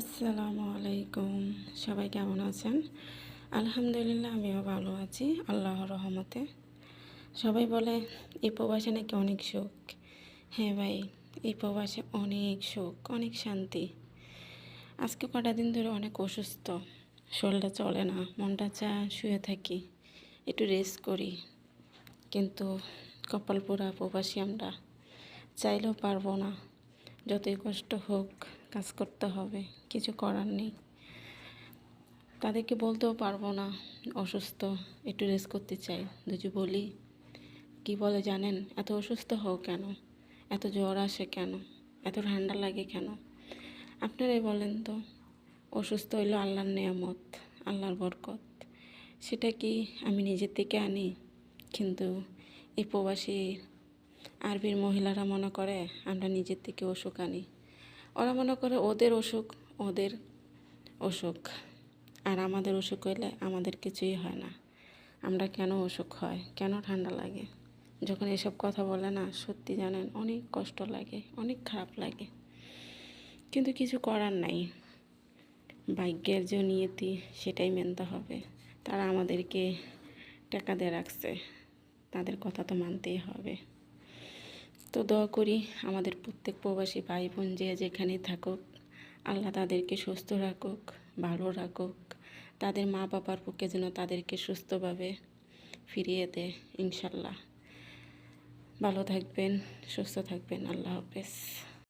আসসালামু আলাইকুম। সবাই কেমন আছেন? আলহামদুলিল্লাহ, আমিও ভালো আছি, আল্লাহর রহমতে। সবাই বলে, এই প্রবাসে নাকি অনেক সুখ। হ্যাঁ ভাই, এই প্রবাসে অনেক সুখ, অনেক শান্তি। আজকে কটা দিন ধরে অনেক অসুস্থ, শরীরটা চলে না, মনটা চা শুয়ে থাকি, একটু রেস্ট করি। কিন্তু কপালপুরা প্রবাসী আমরা, চাইলেও পারব না, যতই কষ্ট হোক। কাজ করতে হবে, কিছু করার নেই। তাদেরকে বলতেও পারব না, অসুস্থ, একটু রেস্ট করতে চাই। যদি বলি, কি বলে জানেন? এত অসুস্থ হও কেন? এত জ্বর আসে কেন? এত ঠান্ডা লাগে কেন? আপনারাই বলেন তো, অসুস্থ হইল আল্লাহর নিয়ামত, আল্লাহর বরকত। সেটা কি আমি নিজের থেকে আনি? কিন্তু এই প্রবাসী আরবির মহিলারা মনে করে, আমরা নিজের থেকে অসুখ আনি। ওরা মনে করে ওদের অসুখ ওদের অসুখ। আর আমাদের অসুখ হইলে আমাদের কিছুই হয় না। আমরা কেন অসুখ হয়? কেন ঠান্ডা লাগে? যখন এসব কথা বলে না, সত্যি জানেন, অনেক কষ্ট লাগে, অনেক খারাপ লাগে। কিন্তু কিছু করার নাই। ভাগ্যের যে নিয়তি, সেটাই মেনতে হবে। তারা আমাদেরকে টাকা দিয়ে রাখছে। তাদের কথা তো মানতেই হবে। তো দোয়া করি আমাদের প্রত্যেক প্রবাসী ভাই বোন যে যেখানে থাকুক, আল্লাহ তাদেরকে সুস্থ রাখুক, ভালো রাখুক। তাদের মা বাবার পক্ষে যেন তাদেরকে সুস্থভাবে ফিরিয়ে দেয়, ইনশাল্লাহ। ভালো থাকবেন, সুস্থ থাকবেন, আল্লাহ হাফেজ।